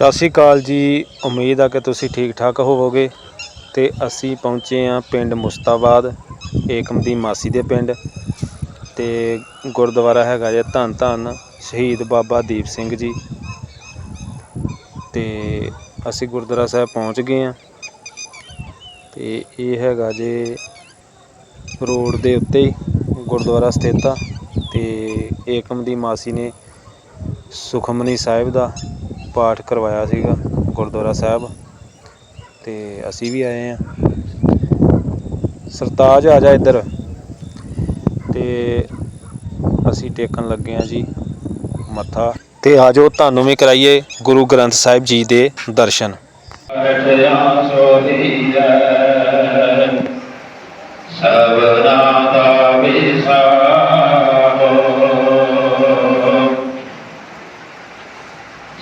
ਸਤਿ ਸ਼੍ਰੀ ਅਕਾਲ ਜੀ। ਉਮੀਦ ਆ ਕਿ ਤੁਸੀਂ ਠੀਕ ਠਾਕ ਹੋਵੋਗੇ ਤੇ ਅਸੀਂ ਪਹੁੰਚੇ ਆ ਪਿੰਡ ਮੁਸਤਾਬਾਦ ਏਕਮ ਦੀ ਮਾਸੀ ਦੇ ਪਿੰਡ ਤੇ ਗੁਰਦੁਆਰਾ ਹੈਗਾ ਜੇ ਧੰਨ ਧੰਨ ਸ਼ਹੀਦ ਬਾਬਾ ਦੀਪ ਸਿੰਘ ਜੀ। ਤੇ ਅਸੀਂ ਗੁਰਦੁਆਰਾ ਸਾਹਿਬ ਪਹੁੰਚ ਗਏ ਆ ਤੇ ਇਹ ਹੈਗਾ ਜੇ ਰੋਡ ਦੇ ਉੱਤੇ ਗੁਰਦੁਆਰਾ ਸਥਿਤ ਆ ਤੇ ਏਕਮ ਦੀ ਮਾਸੀ ਨੇ ਸੁਖਮਨੀ ਸਾਹਿਬ ਦਾ ਪਾਠ ਕਰਵਾਇਆ ਸੀਗਾ ਗੁਰਦੁਆਰਾ ਸਾਹਿਬ ਤੇ ਅਸੀਂ ਵੀ ਆਏ ਆ ਸਰਤਾਜ ਆ ਜਾ ਇੱਧਰ। ਤੇ ਅਸੀਂ ਟੇਕਣ ਲੱਗੇ ਆ ਜੀ ਮੱਥਾ। ਤੇ ਆਜੋ ਤੁਹਾਨੂੰ ਵੀ ਕਰਾਈਏ ਗੁਰੂ ਗ੍ਰੰਥ ਸਾਹਿਬ ਜੀ ਦੇ ਦਰਸ਼ਨ। ਰਟਿਆ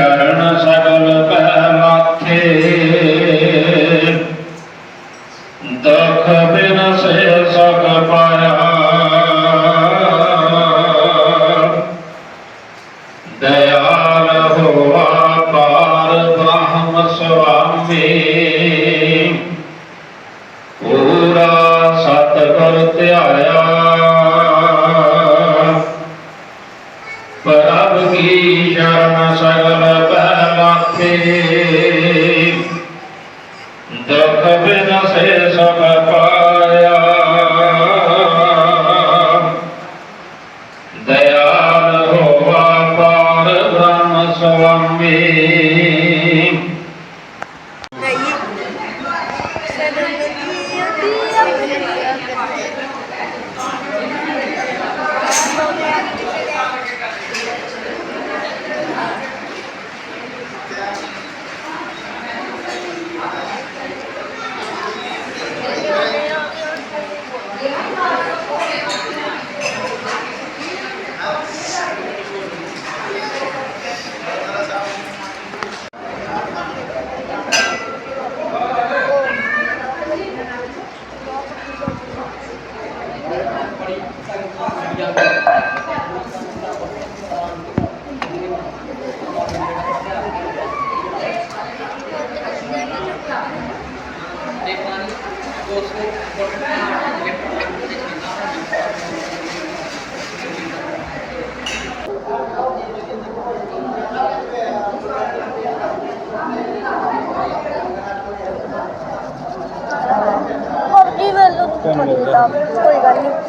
ਕੀ ਸ਼ਰਨ ਸਗਲ ਪੈ ਮਾਥੇ। ਦੁਖ ਬਿਨ ਸੇ ਪਾਇਆ। ਦਇਆਲ ਹੋਵਾ ਪਾਰ ਬ੍ਰਹਮ ਸੁਆਮੀ। ਪੂਰਾ ਸਤਿਗੁਰ ਧਿਆਇਆ। ਪ੍ਰਭ ਕੀ ਸ਼ਰਨ ਸਗਲ ਪੈ ਲਾਥੇ ਦੁਖ ਬਿਨ ਸੇ ਸਭ ਪਾਇਆ ਦਇਆਲ ਹੋਵਾ ਪਾਰ ਬ੍ਰਹਮ ਸੁਆਮੀ ਕੋਈ ਗੱਲ ਨਹੀਂ